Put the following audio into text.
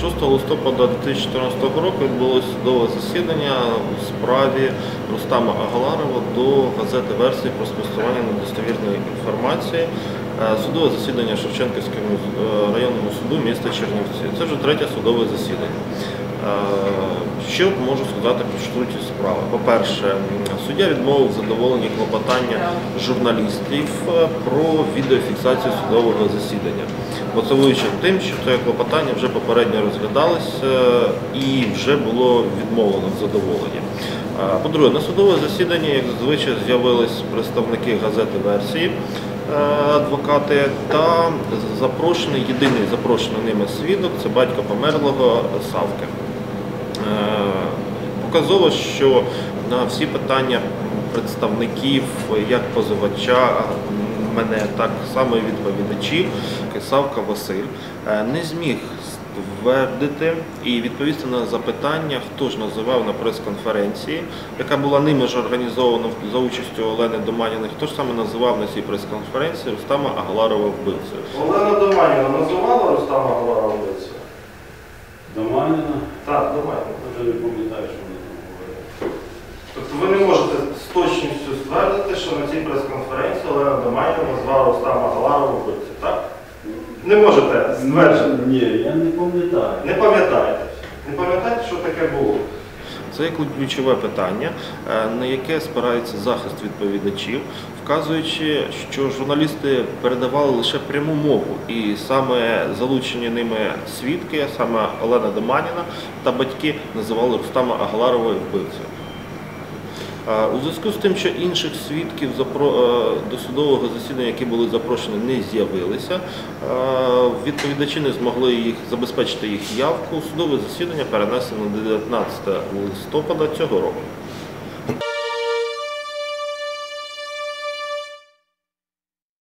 6 листопада 2014 року відбулося судове засідання у справі Рустама Агаларова до газети версії про спростування недостовірної інформації. Е, Судове засідання Шевченківському е, районному суду міста Чернівці. Це вже третє судове засідання. Що можу сказати про суті справи? По-перше, суддя відмовив задоволені клопотання журналістів е, про відеофіксацію судового засідання, мотивуючи тим, що це клопотання вже попередньо розглядалось е, і вже було відмовлено в задоволенні. По-друге, на судове засідання, як зазвичай, з'явились представники газети версії. е, Адвокати та запрошений єдиний запрошений ними свідок це батько померлого Савки. Показово, що на всі питання представників як позивача, мене, так само і відповідачів, Савка Василь е, не зміг ствердити і відповісти на запитання, хто ж називав на прес-конференції, яка була ними ж організована за участю Олени Доманіної, хто ж саме називав на цій прес-конференції Рустама Агларова вбивцею. Олена Доманіна називала Рустама Галара вулицю? Доманіна, Так, Доманіна. вже не пам'ятаю, що вони з точністю ствердити, що на цій прес-конференції Олена Доманіна назвала Рустама Галара вулицю, так? Не можете стверджувати. Ні, я не пам'ятаю. Не пам'ятаєте. Не пам'ятаєте, що таке було? Це ключове питання, е, на яке спирається захист відповідачів, вказуючи, що журналісти передавали лише пряму мову, і саме залучені ними свідки, саме Олена Доманіна та батьки називали Рустама Агларова вбивцею. У зв'язку з тим, що інших свідків е, до судового засідання, які були запрошені, не з'явилися, відповідачі не змогли їх забезпечити їх явку. Судове засідання перенесено на 19 листопада цього року.